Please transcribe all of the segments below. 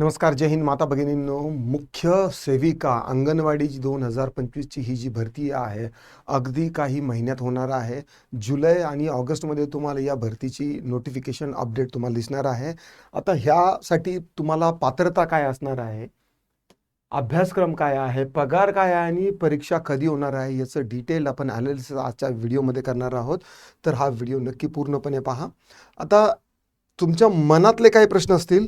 नमस्कार जय हिंद माता भगिनींनो. मुख्य सेविका अंगणवाडीची दोन हजार पंचवीसची ही जी भरती आहे अगदी काही महिन्यात होणार आहे. जुलै आणि ऑगस्टमध्ये तुम्हाला या भरतीची नोटिफिकेशन अपडेट तुम्हाला दिसणार आहे. आता ह्यासाठी तुम्हाला पात्रता काय असणार आहे? अभ्यासक्रम काय आहे? पगार काय आहे? आणि परीक्षा कधी होणार आहे? याचं डिटेल आपण ॲनालिसिस आजच्या व्हिडिओमध्ये करणार आहोत. तर हा व्हिडिओ नक्की पूर्णपणे पहा. आता तुमच्या मनातले काही प्रश्न असतील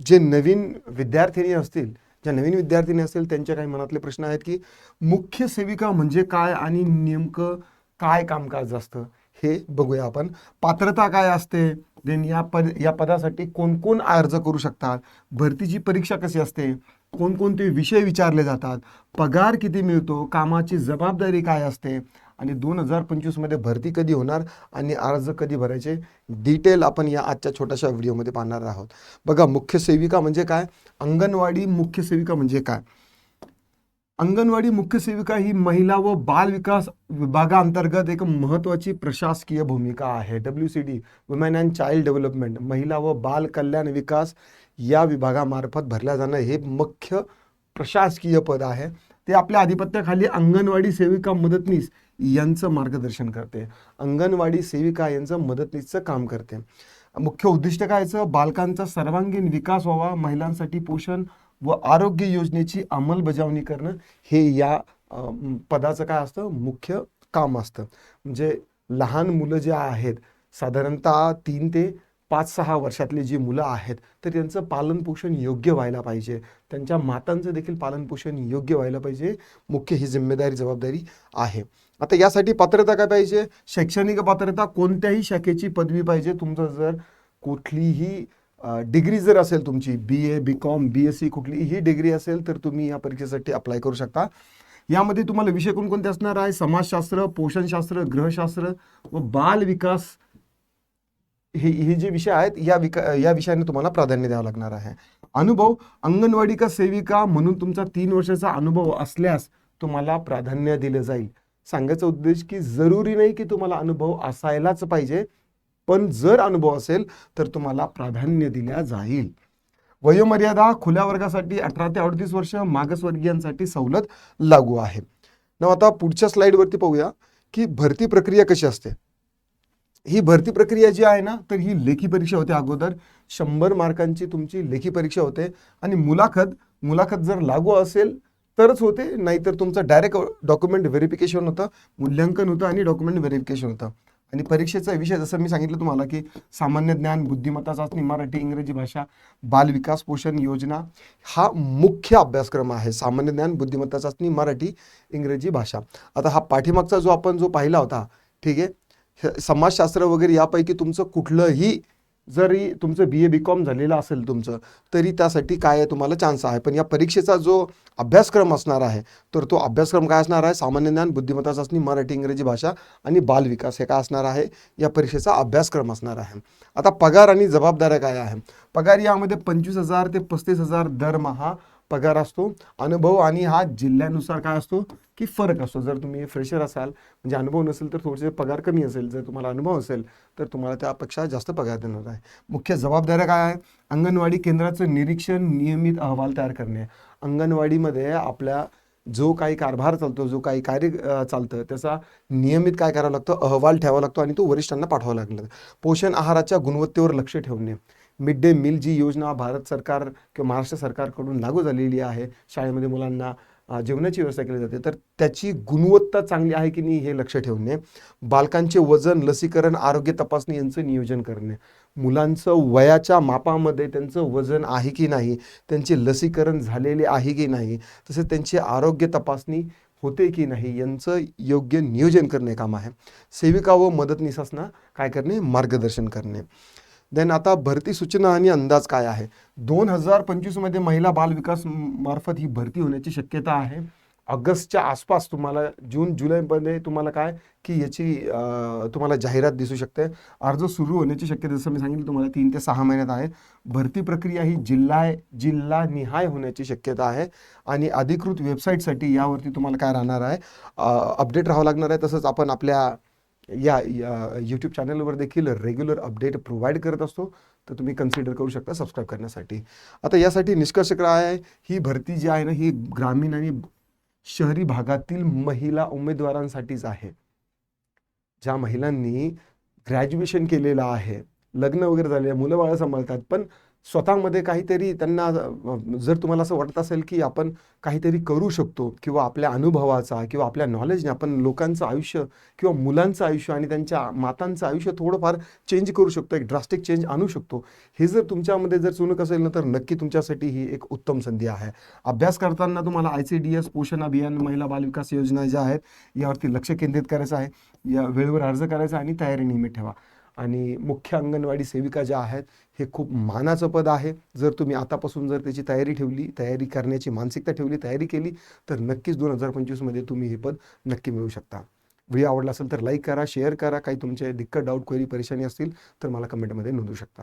जे नवीन विद्यार्थिनी असतील ज्या नवीन विद्यार्थिनी असतील त्यांच्या काही मनातले प्रश्न आहेत की मुख्य सेविका म्हणजे काय आणि नेमकं काय कामकाज असतं हे बघूया आपण. पात्रता काय असते? देन या पद या पदासाठी कोण कोण अर्ज करू शकतात? भरतीची परीक्षा कशी असते? कोणकोणते विषय विचारले जातात? पगार किती मिळतो? कामाची जबाबदारी काय असते? आणि दोन हजार पंचवीसमध्ये भरती कधी होणार आणि अर्ज कधी भरायचे डिटेल आपण या आजच्या छोट्याशा व्हिडिओमध्ये पाहणार आहोत. बघा मुख्य सेविका म्हणजे काय? अंगणवाडी मुख्य सेविका म्हणजे काय? अंगणवाडी मुख्य सेविका ही महिला व बाल विकास विभागाअंतर्गत एक महत्त्वाची प्रशासकीय भूमिका आहे. W C D women and child development महिला व बाल कल्याण विकास या विभागामार्फत भरल्या जाणं हे मुख्य प्रशासकीय पद आहे. ते आपल्या आधिपत्याखाली अंगणवाडी सेविका मदतनीस यांचं मार्गदर्शन करते. अंगणवाडी सेविका यांचं मदतनीसचं काम करते. मुख्य उद्दिष्ट कायचं बालकांचा सर्वांगीण विकास व्हावा महिलांसाठी पोषण व आरोग्य योजनेची अंमलबजावणी करणं हे या पदाचं काय असतं? मुख्य काम असतं. म्हणजे लहान मुलं जे आहेत साधारणतः तीन ते पाच सहा वर्षातली जी मुलं आहेत तर त्यांचं पालनपोषण योग्य व्हायला पाहिजे. त्यांच्या मातांचं देखील पालनपोषण योग्य व्हायला पाहिजे. मुख्य ही जिम्मेदारी जबाबदारी आहे. आता यासाठी पात्रता काय पाहिजे? शैक्षणिक पात्रता कोणत्याही शाखेची पदवी पाहिजे. तुमचं जर कुठलीही डिग्री जर असेल तुमची B A B com B S C कुठलीही डिग्री असेल तर तुम्ही या परीक्षेसाठी अप्लाय करू शकता. यामध्ये तुम्हाला विषय कोणकोणते असणार आहे? समाजशास्त्र पोषणशास्त्र ग्रहशास्त्र व बाल विकास हे हे जे विषय आहेत या विका या विषयाने तुम्हाला प्राधान्य द्यावं लागणार आहे. अनुभव अंगणवाडी का सेविका म्हणून तुमचा तीन वर्षाचा अनुभव असल्यास तुम्हाला प्राधान्य दिलं जाईल. सांगायचा उद्देश की जरुरी नाही की तुम्हाला अनुभव असायलाच पाहिजे पण जर अनुभव असेल तर तुम्हाला प्राधान्य दिल्या जाईल. वयोमर्यादा खुल्या वर्गासाठी अठरा ते अडतीस वर्ष मागासवर्गीयांसाठी सवलत लागू आहे. न आता पुढच्या स्लाइडवरती पाहूया की भरती प्रक्रिया कशी असते? ही भरती प्रक्रिया जी आहे ना तर ही लेखी परीक्षा होते अगोदर. शंभर मार्कांची तुमची लेखी परीक्षा होते. आणि मुलाखत मुलाखत जर लागू असेल तरच होते. नाहीतर तुमचं डायरेक्ट डॉक्युमेंट व्हेरिफिकेशन होतं मूल्यांकन होतं आणि डॉक्युमेंट व्हेरिफिकेशन होतं. आणि परीक्षेचा विषय जसं मी सांगितलं तुम्हाला की सामान्य ज्ञान बुद्धिमत्ता चाचणी मराठी इंग्रजी भाषा बाल विकास पोषण योजना हा मुख्य अभ्यासक्रम आहे. सामान्य ज्ञान बुद्धिमत्ता चाचणी मराठी इंग्रजी भाषा. आता हा पाठीमागचा जो आपण जो पाहिला होता ठीक आहे? समाजशास्त्र वगैरे यापैकी तुमचं कुठलंही जरी तुमचं बी ए बी कॉम झालेलं असेल तुमचं तरी त्यासाठी काय आहे तुम्हाला चान्स आहे. पण या परीक्षेचा जो अभ्यासक्रम असणार आहे तर तो अभ्यासक्रम काय असणार आहे? सामान्य ज्ञान बुद्धिमत्ता चाचणी मराठी इंग्रजी भाषा आणि बाल विकास हे काय असणार आहे? या परीक्षेचा अभ्यासक्रम असणार आहे. आता पगार आणि जबाबदाऱ्या काय आहे? पगार यामध्ये पंचवीस हजार ते पस्तीस हजार दरमहा पगार असतो अनुभव आणि हा जिल्ह्यानुसार काय असतो की फरक असतो. जर तुम्ही फ्रेशर असाल म्हणजे अनुभव नसेल तर थोडेसे पगार कमी असेल. जर तुम्हाला अनुभव असेल तर तुम्हाला त्यापेक्षा जास्त पगार देणार आहे. मुख्य जबाबदाऱ्या काय आहे अंगणवाडी केंद्राचं निरीक्षण नियमित अहवाल तयार करणे. अंगणवाडीमध्ये आपल्या जो काही कारभार चालतो जो काही कार्य चालतं त्याचा नियमित काय करावं लागतं? अहवाल ठेवावा लागतो आणि तो वरिष्ठांना पाठवावा लागला पोषण आहाराच्या गुणवत्तेवर लक्ष ठेवणे. मिड डे मील जी योजना भारत सरकार किंवा महाराष्ट्र सरकारकडून लागू झालेली आहे. शाळेमध्ये मुलांना जेवणाची व्यवस्था केली जाते. तर त्याची गुणवत्ता चांगली आहे की नाही हे लक्ष ठेवणे बालकांचे वजन लसीकरण आरोग्य तपासणी यांचं नियोजन करणे मुलांचं वयाच्या मापामध्ये त्यांचं वजन आहे की नाही त्यांचे लसीकरण झालेले आहे की नाही तसेच त्यांची आरोग्य तपासणी होते की नाही यांचं योग्य नियोजन करणे काम आहे. सेविका व मदतनीसासना काय करणे? मार्गदर्शन करणे. देन आता भरती सूचना आणि अंदाज काय आहे? दोन हजार पंचवीसमध्ये महिला बाल विकास मार्फत ही भरती होण्याची शक्यता आहे. ऑगस्टच्या आसपास तुम्हाला जून जुलैमध्ये तुम्हाला काय की याची तुम्हाला जाहिरात दिसू शकते. अर्ज सुरू होण्याची शक्यता जसं मी सांगितलं तुम्हाला तीन ते सहा महिन्यात आहे. भरती प्रक्रिया ही जिल्हा जिल्हा निहाय होण्याची शक्यता आहे. आणि अधिकृत वेबसाईटसाठी यावरती तुम्हाला काय राहणार आहे? अपडेट राहावं लागणार आहे. तसंच आपण आपल्या या यूट्यूब चॅनलवर देखील रेग्युलर अपडेट प्रोव्हाइड करत असतो तर तुम्ही कन्सिडर करू शकता सबस्क्राईब करण्यासाठी. आता यासाठी निष्कर्ष काय आहे ही भरती जी आहे ना ही ग्रामीण आणि शहरी भागातील महिला उमेदवारांसाठीच आहे. ज्या महिलांनी ग्रॅज्युएशन केलेलं आहे लग्न वगैरे झाले मुलं बाळं सांभाळतात पण स्वतःमध्ये काहीतरी त्यांना जर तुम्हाला असं वाटत असेल की आपण काहीतरी करू शकतो किंवा आपल्या अनुभवाचा किंवा आपल्या नॉलेजने आपण लोकांचं आयुष्य किंवा मुलांचं आयुष्य आणि त्यांच्या मातांचं आयुष्य थोडंफार चेंज करू शकतो एक ड्रास्टिक चेंज आणू शकतो. हे जर तुमच्यामध्ये जर चुनक असेल ना तर नक्की तुमच्यासाठी ही एक उत्तम संधी आहे. अभ्यास करताना तुम्हाला आय सी डी एस पोषण अभियान महिला बालविकास योजना ज्या आहेत यावरती लक्ष केंद्रित करायचं आहे. या वेळेवर अर्ज करायचा आणि तयारी नेहमी ठेवा. आणि मुख्य अंगणवाडी सेविका ज्या आहेत हे खूप मानाचं पद आहे. जर तुम्ही आतापासून जर त्याची तयारी ठेवली तयारी करण्याची मानसिकता ठेवली तयारी केली तर नक्कीच दोन हजार पंचवीसमध्ये तुम्ही हे पद नक्की मिळू शकता. व्हिडिओ आवडला असेल तर लाईक करा शेअर करा. काही तुमचे दिक्कत डाऊट क्वेरी परेशानी असतील तर मला कमेंटमध्ये नोंदवू शकता.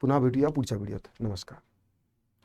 पुन्हा भेटूया पुढच्या व्हिडिओत. नमस्कार.